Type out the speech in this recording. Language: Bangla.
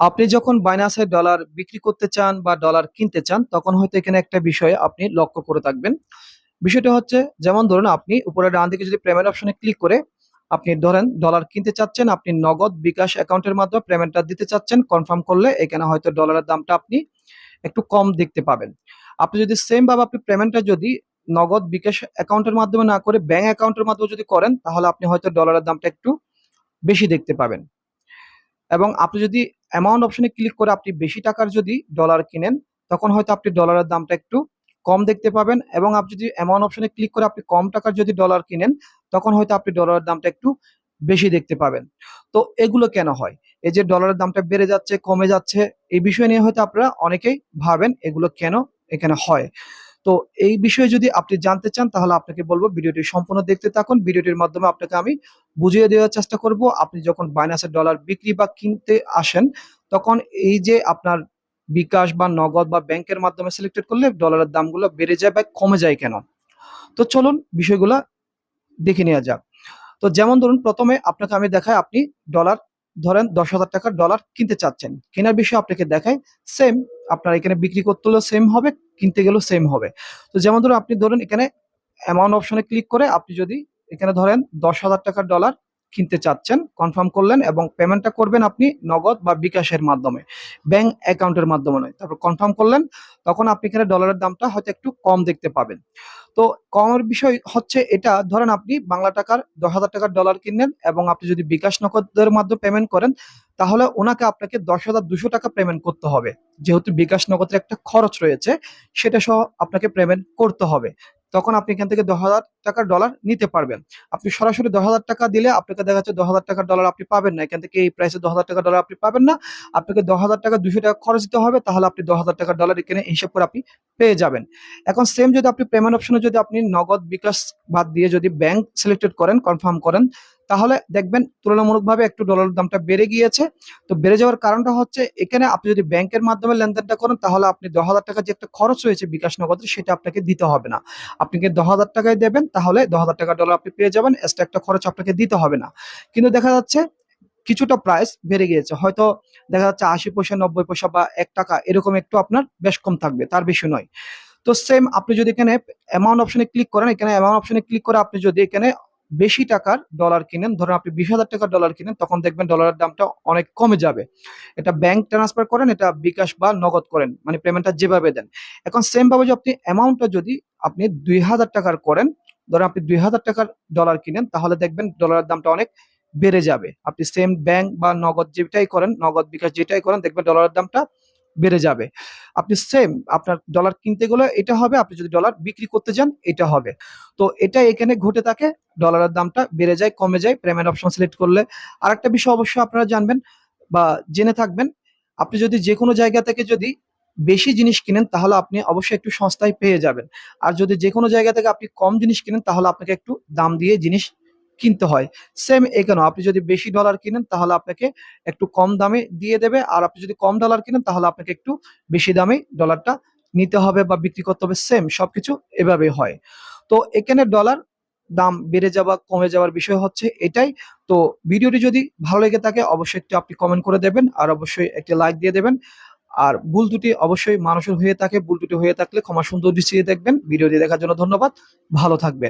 আপনি যখন বাইনান্সে ডলার বিক্রি করতে চান বা ডলার কিনতে চান, তখন হয়তো এখানে একটা বিষয় আপনি লক্ষ্য করে থাকবেন। বিষয়টা হচ্ছে, যেমন ধরুন আপনি উপরে ডান দিকে যদি পেমেন্ট অপশনে ক্লিক করে, আপনি ধরেন ডলার কিনতে চাচ্ছেন, আপনি নগদ বিকাশ অ্যাকাউন্টের মাধ্যমে পেমেন্টটা দিতে চাচ্ছেন কনফার্ম করলে এখানে হয়তো ডলারের দামটা আপনি একটু কম দেখতে পাবেন। আপনি যদি সেম ভাবে আপনি পেমেন্টটা যদি নগদ বিকাশ অ্যাকাউন্টের মাধ্যমে না করে ব্যাংক অ্যাকাউন্টের মাধ্যমে যদি করেন, তাহলে আপনি হয়তো ডলারের দামটা একটু বেশি দেখতে পাবেন। এবং আপনি যদি অ্যামাউন্ট অপশনে ক্লিক করে আপনি বেশি টাকার যদি ডলার কিনেন, তখন হয়তো আপনি ডলারের দামটা একটু কম দেখতে পাবেন এবং আপনি যদি অ্যামাউন্ট অপশনে ক্লিক করে আপনি কম টাকার যদি ডলার কিনেন, তখন হয়তো আপনি ডলারের দামটা একটু বেশি দেখতে পাবেন। তো এগুলো কেন হয়? এই যে ডলারের দামটা বেড়ে যাচ্ছে, কমে যাচ্ছে, এই বিষয় নিয়ে হয়তো আপনারা অনেকেই ভাবেন এগুলো কেন এখানে হয়। তো এই বিষয়ে যদি আপনি জানতে চান, তাহলে আপনাকে বলব ভিডিওটি সম্পূর্ণ দেখতে থাকুন। ভিডিওটির মাধ্যমে আপনাকে আমি বুঝিয়ে দেওয়ার চেষ্টা করব। আপনি যখন বাইনাসের ডলার বিক্রি বা কিনতে আসেন, তখন এই যে আপনার বিকাশ বা নগদ বা ব্যাংকের মাধ্যমে সিলেক্টেড করলে ডলারের দামগুলো বেড়ে যায় বা কমে যায় কেন? তো চলুন বিষয়গুলো দেখে নেওয়া যাক। তো যেমন ধরুন, প্রথমে আপনাকে আমি দেখাই, আপনি ডলার ধরেন দশ হাজার টাকার ডলার কিনতে চাচ্ছেন। কেনার বিষয়ে আপনাকে দেখাই সেম আপনার এখানে বিক্রি করতে হলেও সেম হবে, কিনতে গেলেও সেম হবে। তো যেমন ধরুন, আপনি ধরুন এখানে অ্যামাউন্ট অপশনে ক্লিক করে আপনি যদি এখানে ধরেন দশ হাজার টাকার ডলার কিনতে চাচ্ছেন কনফার্ম করলেন এবং পেমেন্টটা করবেন আপনি নগদ বা বিকাশের মাধ্যমে ব্যাংক অ্যাকাউন্টের মাধ্যমে নয়। তারপর কনফার্ম করলেন, তখন আপনি এখানে ডলারের দামটা হয়তো একটু কম দেখতে পাবেন। তো কমের বিষয় হচ্ছে এটা, ধরেন আপনি বাংলা টাকার দশ হাজার টাকার ডলার কিনলেন এবং আপনি যদি বিকাশ নগদের মাধ্যমে পেমেন্ট করেন তাহলে ওনাকে আপনাকে দশ হাজার দুশো টাকা পেমেন্ট করতে হবে। যেহেতু বিকাশ নগদের একটা খরচ রয়েছে, সেটা সহ আপনাকে পেমেন্ট করতে হবে। তখন আপনি এখান থেকে দশ হাজার টাকার ডলার নিতে পারবেন। আপনি সরাসরি দশ হাজার টাকা দিলে আপনাকে দেখা যাচ্ছে দশ হাজার টাকার ডলার আপনি পাবেন না। এখান থেকে এই প্রাইসে দশ হাজার টাকা ডলার আপনি পাবেন না। আপনাকে দশ হাজার টাকা দুশো টাকা খরচ দিতে হবে, তাহলে আপনি দশ হাজার টাকার ডলার এখানে হিসেব করে আপনি পেয়ে যাবেন। এখন সেম যদি আপনি পেমেন্ট অপশনে যদি আপনি নগদ বিকাশ বাদ দিয়ে যদি ব্যাংক সিলেক্টেড করেন কনফার্ম করেন তাহলে দেখবেন তুলনামূলকভাবে একটু ডলারের দামটা বেড়ে গিয়েছে। তো বেড়ে যাওয়ার কারণটা হচ্ছে, এখানে আপনি যদি ব্যাংকের মাধ্যমে লেনদেনটা করেন, তাহলে আপনি দশ হাজার টাকা যে একটা খরচ রয়েছে বিকাশ নগদের সেটা আপনাকে দিতে হবে না। আপনাকে দশ হাজার টাকায় দেবেন, তাহলে দশ হাজার টাকা ডলার আপনি পেয়ে যাবেন এক্সট্রা একটা খরচ আপনাকে দিতে হবে না। কিন্তু দেখা যাচ্ছে, কিছুটা প্রাইস বেড়ে গিয়েছে। হয়তো দেখা যাচ্ছে আশি পয়সা, নব্বই পয়সা বা এক টাকা, এরকম একটু আপনার বেশ কম থাকবে, তার বেশি নয়। তো সেম আপনি যদি এখানে অ্যামাউন্ট অপশনে ক্লিক করেন, এখানে অ্যামাউন্ট অপশনে ক্লিক করে আপনি যদি এখানে বেশি টাকার ডলার কিনেন, ধরেন আপনি বিশ হাজার টাকার ডলার কিনেন, তখন দেখবেন ডলারের দামটা অনেক কমে যাবে। এটা ব্যাংক ট্রান্সফার করেন, এটা বিকাশ বা নগদ করেন মানে পেমেন্টটা যেভাবে দেন। এখন সেম ভাবে যে আপনি অ্যামাউন্টটা যদি আপনি দুই হাজার টাকার করেন, ধরেন আপনি দুই হাজার টাকার ডলার কিনেন, তাহলে দেখবেন ডলারের দামটা অনেক বেড়ে যাবে। আপনি সেম ব্যাংক বা নগদ যেটাই করেন, নগদ বিকাশ যেটাই করেন, দেখবেন ডলারের দামটা বেড়ে যাবে। আপনি সেম আপনার ডলার কিনতে গেলে এটা হবে, আপনি যদি ডলার বিক্রি করতে যান, এটা হবে। তো এটা এখানে ঘটে থাকে ডলারের দামটা বেড়ে যায়, কমে যায় পেমেন্ট অপশন সিলেক্ট করলে। আর একটা বিষয় অবশ্যই আপনারা জানবেন বা জেনে থাকবেন, আপনি যদি যে কোনো জায়গা থেকে যদি বেশি জিনিস কিনেন, তাহলে আপনি অবশ্যই একটু সস্তায় পেয়ে যাবেন। আর যদি যে কোনো জায়গা থেকে আপনি কম জিনিস কিনেন, তাহলে আপনাকে একটু দাম দিয়ে জিনিস কিনতে হয়। সেম এখানেও আপনি যদি বেশি ডলার কিনেন, তাহলে আপনাকে একটু কম দামে দিয়ে দেবে। আর আপনি যদি কম ডলার কিনেন, তাহলে আপনাকে একটু বেশি দামে ডলারটা নিতে হবে বা বিক্রি করতে হবে। সেম সবকিছু এভাবে হয়। তো এখানে ডলার দাম বেড়ে যাওয়া, কমে যাওয়ার বিষয় হচ্ছে এটাই। তো ভিডিওটি যদি ভালো লেগে থাকে, অবশ্যই একটু আপনি কমেন্ট করে দেবেন আর অবশ্যই একটি লাইক দিয়ে দেবেন। আর ভুল ত্রুটি অবশ্যই মানুষের হয়ে থাকে। ভুল ত্রুটি হয়ে থাকলে ক্ষমা সুন্দর দৃষ্টিতে দেখবেন। ভিডিওটি দেখার জন্য ধন্যবাদ। ভালো থাকবেন।